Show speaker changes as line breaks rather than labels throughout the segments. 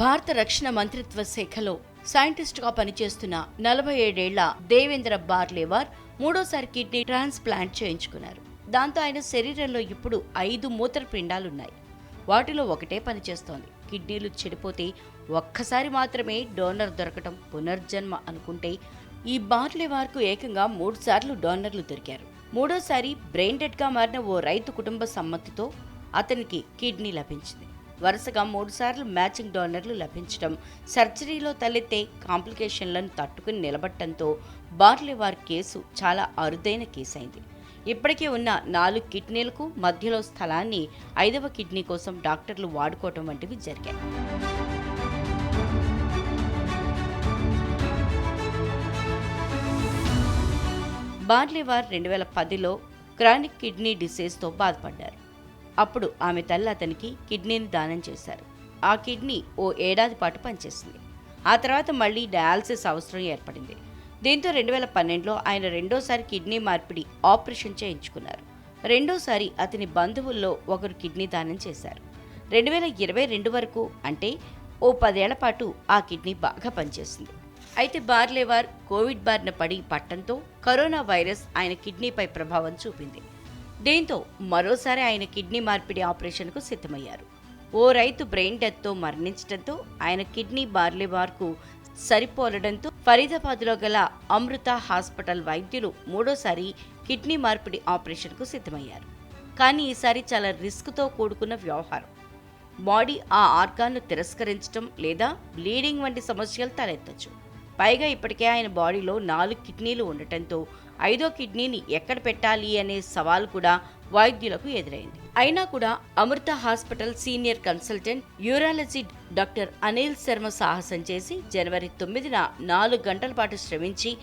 భారత రక్షణ మంత్రిత్వ శాఖలో సైంటిస్టుగా పనిచేస్తున్న నలభై ఏడేళ్ళ దేవేంద్ర బార్లేవార్ మూడోసారి కిడ్నీ ట్రాన్స్ప్లాంట్ చేయించుకున్నారు. దాంతో ఆయన శరీరంలో ఇప్పుడు ఐదు మూత్రపిండాలున్నాయి. వాటిలో ఒకటే పనిచేస్తోంది. కిడ్నీలు చెడిపోతే ఒక్కసారి మాత్రమే డోనర్ దొరకటం పునర్జన్మ అనుకుంటే ఈ బార్లేవార్కు ఏకంగా మూడు సార్లు డోనర్లు దొరికారు. మూడోసారి బ్రెయిన్ డెడ్గా మారిన ఓ రైతు కుటుంబ సమ్మతితో అతనికి కిడ్నీ లభించింది. వరుసగా మూడుసార్లు మ్యాచింగ్ డోనర్లు లభించడం సర్జరీలో తలెత్తే కాంప్లికేషన్లను తట్టుకుని నిలబడటంతో బార్లివార్ కేసు చాలా అరుదైన కేసు అయింది ఇప్పటికే ఉన్న నాలుగు కిడ్నీలకు మధ్యలో స్థలాన్ని ఐదవ కిడ్నీ కోసం డాక్టర్లు వాడుకోవటం వంటివి జరిగాయి. బార్లివార్ రెండు వేల పదిలో క్రానిక్ కిడ్నీ డిసీజ్తో బాధపడ్డారు. అప్పుడు ఆమె తల్లి అతనికి కిడ్నీని దానం చేశారు. ఆ కిడ్నీ ఓ ఏడాది పాటు పనిచేసింది ఆ తర్వాత మళ్ళీ డయాలసిస్ అవసరం ఏర్పడింది. దీంతో రెండు వేల పన్నెండులో ఆయన రెండోసారి కిడ్నీ మార్పిడి ఆపరేషన్ చేయించుకున్నారు. రెండోసారి అతని బంధువుల్లో ఒకరు కిడ్నీ దానం చేశారు. రెండు వేల ఇరవై రెండు వరకు అంటే ఓ పదేళ్ళ పాటు ఆ కిడ్నీ బాగా పనిచేసింది. అయితే బార్లేవార్ కోవిడ్ బారిన పడి పట్టంతో కరోనా వైరస్ ఆయన కిడ్నీపై ప్రభావం చూపింది. దీంతో మరోసారి ఆయన కిడ్నీ మార్పిడి ఆపరేషన్కు సిద్ధమయ్యారు. ఓ రైతు బ్రెయిన్ డెత్తో మరణించడంతో ఆయన కిడ్నీ బార్లేవార్కు సరిపోలడంతో ఫరీదాబాద్లో గల అమృత హాస్పిటల్ వైద్యులు మూడోసారి కిడ్నీ మార్పిడి ఆపరేషన్కు సిద్ధమయ్యారు. కానీ ఈసారి చాలా రిస్క్తో కూడుకున్న వ్యవహారం. బాడీ ఆ ఆర్గాన్ను తిరస్కరించడం లేదా బ్లీడింగ్ వంటి సమస్యలు తలెత్తచ్చు. పైగా ఇప్పటికే ఆయన బాడీలో నాలుగు కిడ్నీలు ఉండటంతో ఐదో కిడ్నీని ఎక్కడ పెట్టాలి అనే సవాల్ కూడా వైద్యులకు ఎదురైంది. అయినా కూడా Amrita hospital senior consultant urology doctor Anil Sharma సాహసం చేసి జనవరి తొమ్మిదిన నాలుగు గంటల పాటు శ్రమించి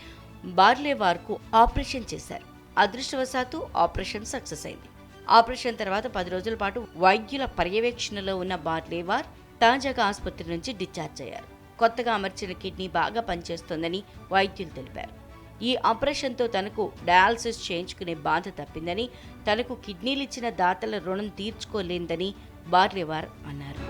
బార్లేవార్కు ఆపరేషన్ చేశారు. అదృష్టవశాత్తు ఆపరేషన్ సక్సెస్ అయింది. ఆపరేషన్ తర్వాత పది రోజుల పాటు వైద్యుల పర్యవేక్షణలో ఉన్న బార్లేవార్ తాజాగా ఆసుపత్రి నుంచి డిశ్చార్జ్ అయ్యారు. కొత్తగా అమర్చిన కిడ్నీ బాగా పనిచేస్తోందని వైద్యులు తెలిపారు. ఈ ఆపరేషన్తో తనకు డయాలసిస్ చేయించుకునే బాధ తప్పిందని తనకు కిడ్నీలు ఇచ్చిన దాతల రుణం తీర్చుకోలేందని బార్లేవార్ అన్నారు.